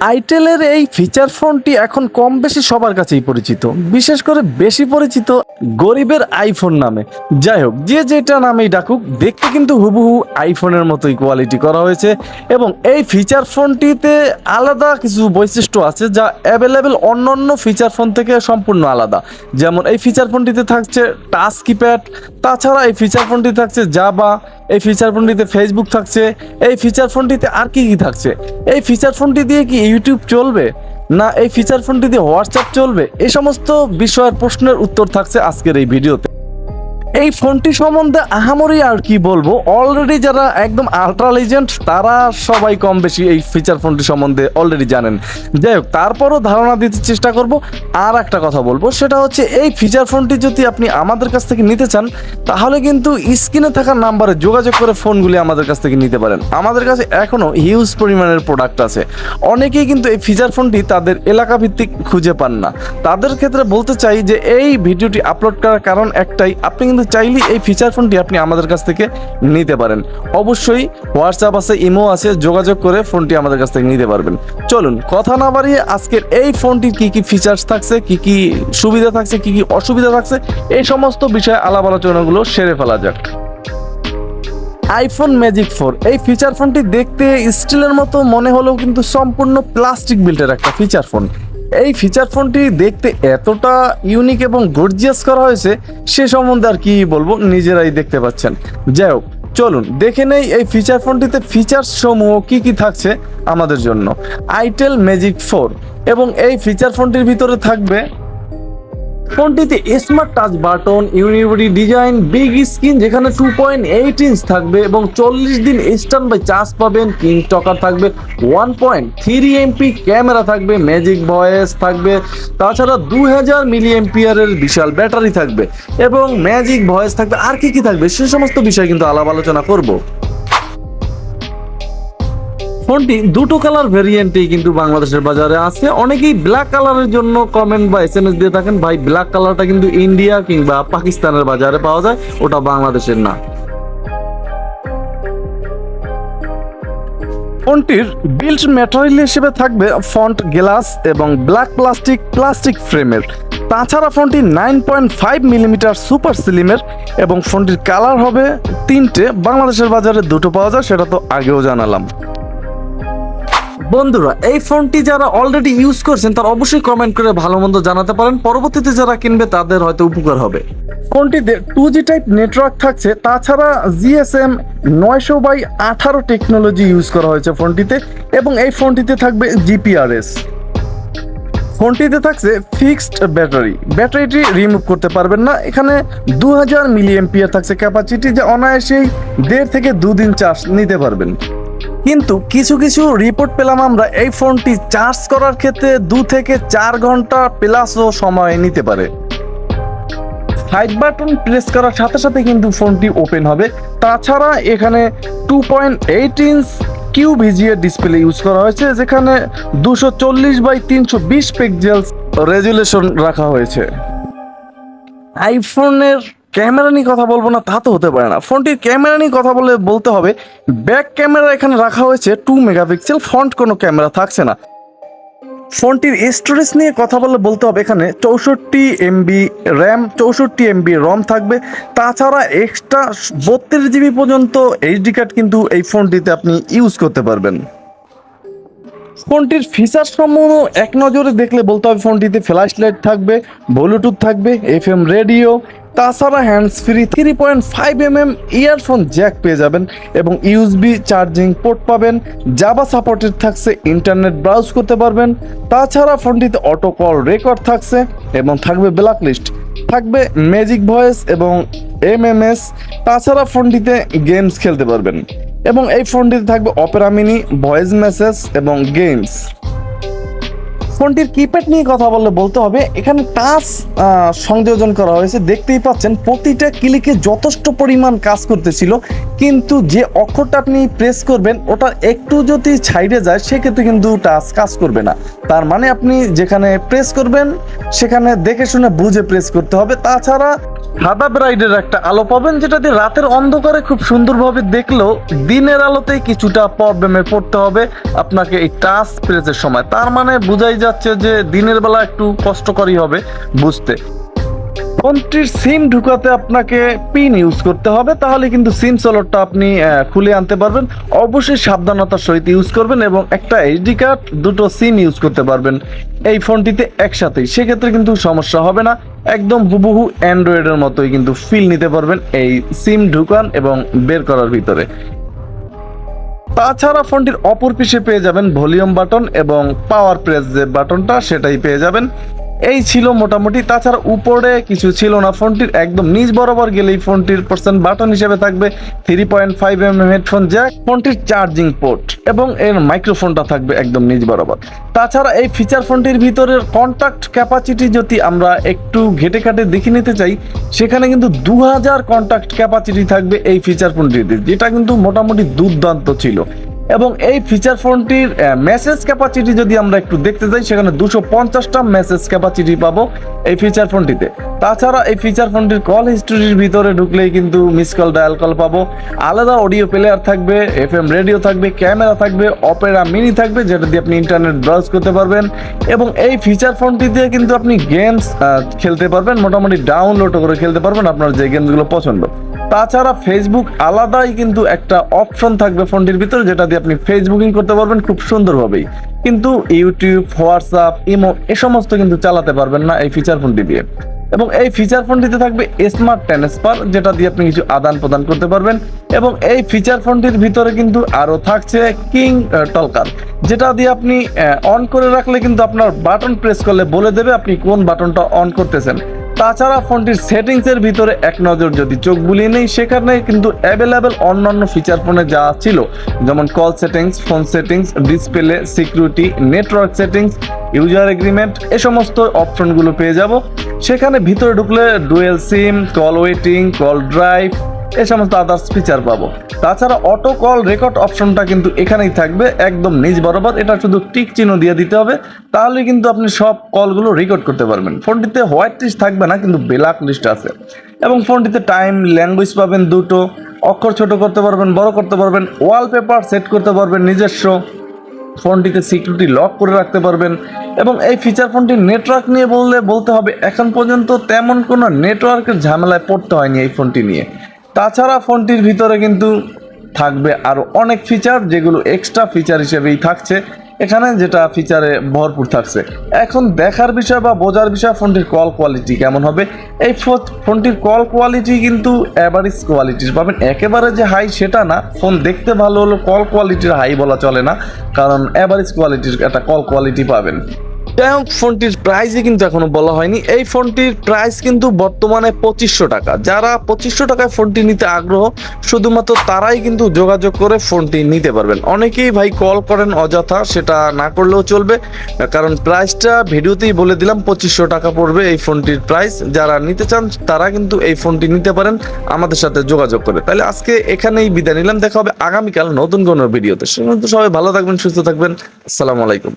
আইটেলের এই ফিচার ফোনটি এখন কম বেশি সবার কাছেই পরিচিত। বিশেষ করে বেশি পরিচিত গরিবের আইফোন নামে। যাই হোক, যে যেটা নামেই ডাকুক, দেখতে কিন্তু হুবহু আইফোনের মতোই কোয়ালিটি করা হয়েছে এবং এই ফিচার ফোনটিতে আলাদা কিছু বৈশিষ্ট্য আছে যা অ্যাভেলেবেল অন্য অন্য ফিচার ফোন থেকে সম্পূর্ণ আলাদা। যেমন এই ফিচার ফোনটিতে থাকছে টাচ কিপ্যাড তাছাড়া এই ফিচার ফোনটি থাকছে জাবা এই ফিচার ফোনটিতে ফেসবুক থাকছে, এই ফিচার ফোনটিতে আর কি কি থাকছে? এই ফিচার ফোনটি দিয়ে কি ইউটিউব চলবে? না, এই ফিচার ফোনটি দিয়ে হোয়াটসঅ্যাপ চলবে? এই সমস্ত বিষয়ের প্রশ্নের উত্তর থাকছে আজকের এই ভিডিওতে এই ফোনটি সম্বন্ধে আহামরি আর কি বলব? অলরেডি যারা একদম আলট্রা লিজেন্ড তারা সবাই কম বেশি এই ফিচার ফোনটি সম্বন্ধে অলরেডি জানেন। যাই হোক, তারপরও ধারণা দিতে চেষ্টা করব, আর একটা কথা বলব, সেটা হচ্ছে এই ফিচার ফোনটি যদি আপনি আমাদের কাছ থেকে নিতে চান, তাহলে কিন্তু স্ক্রিনে থাকা নাম্বারে যোগাযোগ করে ফোনগুলি আমাদের কাছ থেকে নিতে পারেন। আমাদের কাছে এখনও হিউজ পরিমাণের প্রোডাক্ট আছে। অনেকেই কিন্তু এই ফিচার ফোনটি তাদের এলাকা ভিত্তিক খুঁজে পান না। তাদের ক্ষেত্রে বলতে চাই যে, এই ভিডিওটি আপলোড করার কারণ একটাই, আপনি কিন্তু চাইলেই এই ফিচার ফোনটি আপনি আমাদের কাছ থেকে নিতে পারেন। অবশ্যই হোয়াটসঅ্যাপ আছে ইমো আছে, যোগাযোগ করে ফোনটি আমাদের কাছ থেকে নিতে পারবেন। চলুন, কথা না বাড়িয়ে আজকের এই ফোনটির কি কি ফিচার্স থাকছে, কি কি সুবিধা থাকছে, কি কি অসুবিধা থাকছে, এই সমস্ত বিষয়ে আলাপ আলোচনাগুলো সেরে ফেলা যাক। আইফোন ম্যাজিক ফোর এই ফিচার ফোনটি দেখতে স্টিলের মতো মনে হলেও কিন্তু সম্পূর্ণ প্লাস্টিক বিল্টের একটা ফিচার ফোন এই ফিচার ফোনটি দেখতে এতটা ইউনিক এবং গর্জিয়াস করা হয়েছে, সে সম্বন্ধে আর কি বলব, নিজেরাই দেখতে পাচ্ছেন। যাই হোক, চলুন, দেখে নেই এই ফিচার ফোনটিতে ফিচার্স সমূহ কি কি থাকছে আমাদের জন্য। আইটেল ম্যাজিক ফোর এবং এই ফিচার ফোনটির ভিতরে থাকবে ফোনটিতে স্মার্ট টাচ বাটন ইউনিভারি ডিজাইন বিগ স্ক্রিন যেখানে টু পয়েন্ট এইট ইঞ্চ থাকবে এবং চল্লিশ দিন স্ট্যান্ড বাই চার্জ পাবেন। কিং টকার থাকবে one point three MP camera থাকবে ম্যাজিক ভয়েস থাকবে, তাছাড়া দু হাজার মিলি এমপিয়ারের বিশাল ব্যাটারি থাকবে এবং ম্যাজিক ভয়েস থাকবে। আর কি কি থাকবে? সে সমস্ত বিষয় কিন্তু আলাপ আলোচনা করব। ফোনটি দুটো কালার ভেরিয়েন্টেই কিন্তু বাংলাদেশের বাজারে আছে। অনেকেই ব্ল্যাক কালারের জন্য কমেন্ট বা এস এম এস দিয়ে থাকেন, ভাই ব্ল্যাক কালারটা কিন্তু ইন্ডিয়া কিংবা পাকিস্তানের বাজারে পাওয়া যায়, ওটা বাংলাদেশের না। ফোনটির বিল্ড ম্যাটেরিয়াল হিসেবে থাকবে ফন্ট গ্লাস এবং ব্ল্যাক প্লাস্টিক প্লাস্টিক ফ্রেমের তাছাড়া ফোনটি nine point five millimetre super সিলিমের এবং ফোনটির কালার হবে তিনটে। বাংলাদেশের বাজারে দুটো পাওয়া যায়, সেটা তো আগেও জানালাম। বন্ধুরা, এই ফোনটি যারা অলরেডি ইউজ করছেন, তারা অবশ্যই কমেন্ট করে ভালো মন্দ জানাতে পারেন। পরবর্তীতে যারা কিনবে, তাদের হয়তো উপকার হবে। ফোনটিতে টু জি টাইপ নেটওয়ার্ক থাকছে। তাছাড়া জিএসএম নয়শো বাই আঠারো টেকনোলজি ইউজ করা হয়েছে ফোনটিতে এবং এই ফোনটিতে থাকবে জিপিআরএস ফোনটিতে থাকছে ফিক্সড ব্যাটারি ব্যাটারিটি রিমুভ করতে পারবেন না। এখানে দু হাজার মিলি এমপিয়ার থাকছে ক্যাপাসিটি যা অনায়াসেই দেড় থেকে দুদিন চার্জ নিতে পারবেন। কিন্তু কিছু কিছু রিপোর্ট পেলাম আমরা, এই ফোনটি চার্জ করার ক্ষেত্রে দু থেকে চার ঘণ্টা প্লাসও সময় নিতে পারে। সাইড বাটন প্রেস করার সাথে সাথে কিন্তু ফোনটি ওপেন হবে। তাছাড়া এখানে two point eight inch Q VGA display use করা হয়েছে, যেখানে দুশো চল্লিশ বাই তিনশো বিশ পিক্সেলস রেজুলেশন রাখা হয়েছে। আইফোনের ক্যামেরা নিয়ে কথা বলব না, তা তো হতে পারে না। ফোনটির ক্যামেরা নিয়ে কথা বলে বলতে হবে, ব্যাক ক্যামেরা এখানে রাখা হয়েছে টু মেগাপিক্সেল, ফ্রন্ট কোনো ক্যামেরা থাকছে না। ফোনটির স্টোরেজ নিয়ে কথা বলে বলতে হবে এখানে, চৌষট্টি এমবি র্যাম চৌষট্টি এমবি রম থাকবে। তাছাড়া এক্সট্রা বত্রিশ জিবি পর্যন্ত এইচডি কার্ড কিন্তু এই ফোনটিতে আপনি ইউজ করতে পারবেন। ফোনটির ফিচার সমূহ এক নজরে দেখলে বলতে হবে, ফোনটিতে ফ্ল্যাশ লাইট থাকবে ব্লুটুথ থাকবে এফ এম রেডিও তাছাড়া hands free three point five M M earphone jack পেয়ে যাবেন এবং ইউএসবি চার্জিং পোর্ট পাবেন। জাবা সাপোর্টেড থাকছে ইন্টারনেট ব্রাউজ করতে পারবেন। তাছাড়া ফোনটিতে অটো কল রেকর্ড থাকছে এবং থাকবে ব্ল্যাক লিস্ট থাকবে ম্যাজিক ভয়েস এবং এমএমএস তাছাড়া ফোনটিতে গেমস খেলতে পারবেন। এবং এই ফোনটিতে থাকবে অপেরা মিনি ভয়েস মেসেজ এবং গেমস ফোনটির কিপ্যাড নিয়ে কথা বললে বলতে হবে, এখানে টাচ সংযোজন করা হয়েছে। দেখতেই পাচ্ছেন, প্রতিটা ক্লিকে যথেষ্ট পরিমাণ কাজ করতেছিল, কিন্তু যে অক্ষরটা আপনি প্রেস করবেন, ওটা একটু যদি ছাইডে যায়, সেক্ষেত্রে কিন্তু টাচ কাজ করবে না। তার মানে আপনি যেখানে প্রেস করবেন, সেখানে দেখে শুনে বুঝে প্রেস করতে হবে। তাছাড়া সাদা ব্রাইডের একটা আলো পাবেন যেটা দিয়ে রাতের অন্ধকারে খুব সুন্দরভাবে দেখলেও দিনের আলোতে কিছুটা প্রবলেমে পড়তে হবে আপনাকে এই টাচ প্রেসের সময়। তার মানে বোঝাই যাচ্ছে যে দিনের বেলা একটু কষ্টকরই হবে বুঝতে। ফোনটির সিম ঢুকাতে আপনাকে পিন ইউজ করতে হবে, তাহলে কিন্তু সিম সলটটা আপনি খুলে আনতে পারবেন। অবশ্যই সাবধানতার সহিত ইউজ করবেন এবং একটা এইচডি কার্ড দুটো সিম ইউজ করতে পারবেন এই ফোনটিতে একসাথেই। সেক্ষেত্রে কিন্তু সমস্যা হবে না। একদম হুবহু অ্যান্ড্রয়েডের মতোই কিন্তু ফিল নিতে পারবেন এই সিম ঢুকান এবং বের করার ভিতরে। তাছাড়া ফোনটির অপর পিছে পেয়ে যাবেন ভলিউম বাটন এবং পাওয়ার প্রেস যে বাটনটা সেটাই পেয়ে যাবেন। এই ছিল মোটামুটি। তাছাড়া উপরে কিছু ছিল না। ফোনটির একদম নিচ বরাবর গেলেই ফোনটির পার্সেন্ট বাটন হিসেবে থাকবে। Three point five M M headphone jack ফোনটির চার্জিং পোর্ট এবং এর মাইক্রোফোনটা থাকবে একদম নিচ বরাবর। তাছাড়া এই ফিচার ফোনটির ভিতরের কন্ট্যাক্ট ক্যাপাসিটি যদি আমরা একটু ঘেটে কাটে দেখে নিতে চাই, সেখানে কিন্তু দু হাজার কন্ট্যাক্ট ক্যাপাসিটি থাকবে এই ফিচার ফোনটিতে, যেটা কিন্তু মোটামুটি দুর্দান্ত ছিল। এবং এই ফিচার ফোনটির মেসেজ ক্যাপাসিটি যদি আমরা একটু দেখতে যাই, সেখানে দুশো পঞ্চাশটা মেসেজ ক্যাপাসিটি পাবো এই ফিচার ফোনটিতে তাছাড়া এই ফিচার ফোনটির কল হিস্টোরির ভিতরে ঢুকলেই কিন্তু মিস কল ডায়াল কল পাবো। আলাদা অডিও প্লেয়ার থাকবে এফ এম রেডিও থাকবে ক্যামেরা থাকবে অপেরা মিনি থাকবে, যেটা দিয়ে আপনি ইন্টারনেট ব্রাউজ করতে পারবেন। এবং এই ফিচার ফোনটি দিয়ে কিন্তু আপনি গেমস খেলতে পারবেন, মোটামুটি ডাউনলোড করে খেলতে পারবেন আপনার যে গেমসগুলো পছন্দ। তাছাড়া ফেসবুক আলাদাই কিন্তু একটা অপশন থাকবে ফোনটির ভিতরে, যেটা দিয়ে আপনি ফেসবুকিং করতে পারবেন খুব সুন্দরভাবেই। কিন্তু ইউটিউব হোয়াটসঅ্যাপ ইমো এ সমস্ত কিন্তু চালাতে পারবেন না এই ফিচার ফোনটি দিয়ে। এবং এই ফিচার ফোনটিতে থাকবে স্মার্ট ট্রান্সফার যেটা দিয়ে আপনি কিছু আদান প্রদান করতে পারবেন। এবং এই ফিচার ফোনটির ভিতরে কিন্তু আরও থাকছে কিং টলকার যেটা দিয়ে আপনি অন করে রাখলে কিন্তু আপনার বাটন প্রেস করলে বলে দেবে আপনি কোন বাটনটা অন করতেছেন। তাছাড়া ফোনটির সেটিংসের ভিতরে এক নজর যদি চোখ বুলিয়ে নেই, সেখানে কিন্তু অ্যাভেলেবেল অন্যান্য ফিচার ফোনে যা ছিল, যেমন call settings phone settings display security network settings user agreement এ সমস্ত অপশনগুলো পেয়ে যাব। সেখানে ভিতরে ঢুকলে dual SIM call waiting call drive এ সমস্ত আদার্স ফিচার পাবো। তাছাড়া অটো কল রেকর্ড অপশনটা কিন্তু এখানেই থাকবে, একদম নিজ বরাবর। এটা শুধু টিক চিহ্ন দিয়ে দিতে হবে, তাহলে কিন্তু আপনি সব কলগুলো রেকর্ড করতে পারবেন। ফোনটিতে হোয়াইট লিস্ট থাকবে না, কিন্তু ব্ল্যাক লিস্ট আছে। এবং ফোনটিতে টাইম ল্যাঙ্গুয়েজ পাবেন দুটো, অক্ষর ছোট করতে পারবেন, বড় করতে পারবেন ওয়ালপেপার সেট করতে পারবেন নিজস্ব। ফোনটিতে সিকিউরিটি লক করে রাখতে পারবেন। এবং এই ফিচার ফোনটির নেটওয়ার্ক নিয়ে বললে, বলতে হবে, এখন পর্যন্ত তেমন কোনো নেটওয়ার্কের ঝামেলায় পড়তে হয়নি এই ফোনটি নিয়ে। তাছাড়া ফোনটির ভিতরে কিন্তু থাকবে আরও অনেক ফিচার যেগুলো এক্সট্রা ফিচার হিসেবেই থাকছে। এখানে যেটা ফিচারে ভরপুর থাকছে। এখন দেখার বিষয় বা বোঝার বিষয়, ফোনটির কল কোয়ালিটি কেমন হবে? এই ফোনটির কল কোয়ালিটি কিন্তু অ্যাভারেজ কোয়ালিটির পাবেন একেবারে যে হাই সেটা না, ফোন দেখতে ভালো হলো কল কোয়ালিটির হাই বলা চলে না। কারণ অ্যাভারেজ কোয়ালিটির একটা কল কোয়ালিটি পাবেন। হোক ফোনটির প্রাইসই কিন্তু এখনও বলা হয়নি। এই ফোনটির প্রাইস কিন্তু বর্তমানে পঁচিশশো টাকা। যারা পঁচিশশো টাকায় ফোনটি নিতে আগ্রহ, শুধুমাত্র তারাই কিন্তু যোগাযোগ করে ফোনটি নিতে পারবেন। অনেকেই ভাই কল করেন অযথা, সেটা না করলেও চলবে। কারণ প্রাইসটা ভিডিওতেই বলে দিলাম, পঁচিশশো টাকা পড়বে এই ফোনটির প্রাইস যারা নিতে চান, তারা কিন্তু এই ফোনটি নিতে পারেন, আমাদের সাথে যোগাযোগ করে। তাহলে আজকে এখানেই বিদায় নিলাম। দেখা হবে আগামীকাল নতুন কোনো ভিডিওতে। সে সবাই ভালো থাকবেন, সুস্থ থাকবেন। আসসালামু আলাইকুম।